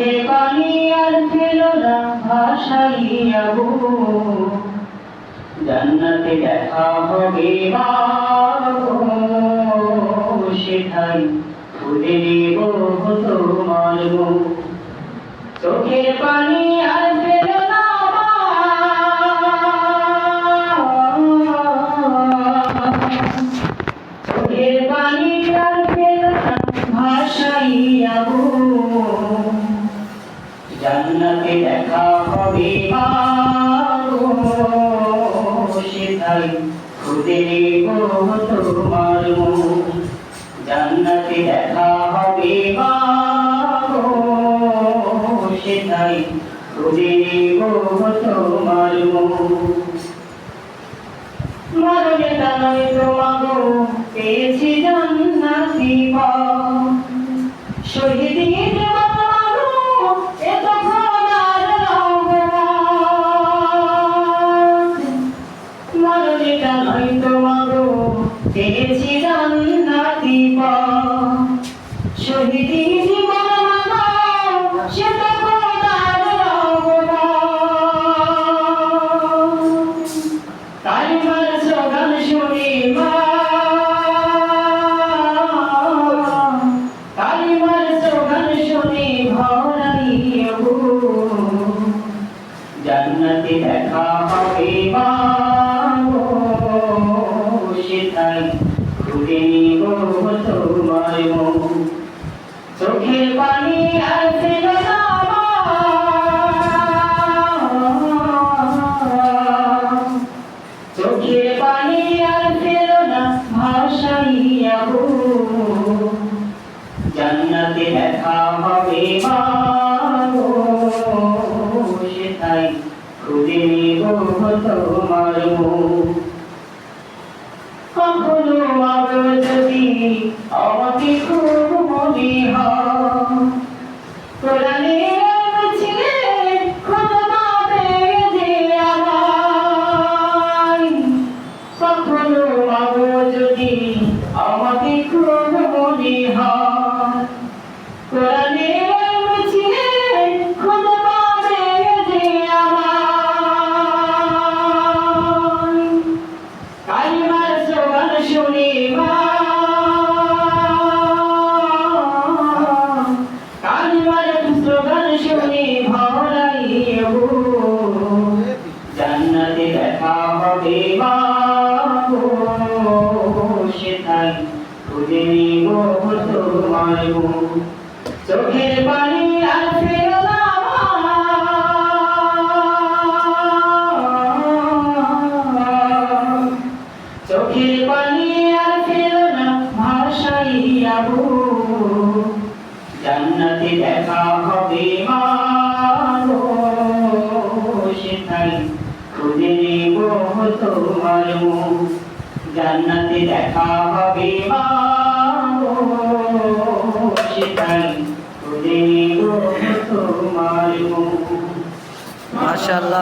চোখে পানি ফেল জান্নাতে দেখা হবে নিব তোমার চোখের পানি জান্নাতে দেখা সেটাই খুঁজে নেব তোমার জান্নাতে দেখা হবে মাগো সেটাই খুঁজে তোমার নয় তোমাগো শুনি মা। কালিমার স্লোগান শুনি ভরাই গো জান্নাতে দেখা হবে মা। গো নিব তোমার মুখ চোখের পানি মা। চোখের পানি আর ফেল না ভাসাইয়া জান্নাতে দেখা হবে মাগো সেটাই খুঁজে নিব তোমার মুখ কখনো আগে যদি আমাকে খুব মনে আমায় কখনো মাগো যদি আমাকে খুব মনে হয় কোরআনের খুঁজে নিব মুখ চোখের পানি আর ফেরো চোখের পানি আর ফেল না ভাসাইয়া জান্নাতে দেখা হবে মাগো সেটাই খুঁজে নেব তোমার মুখ জান্নাতে দেখা হবে মাগো সেটাই তোমার মাশাআল্লাহ।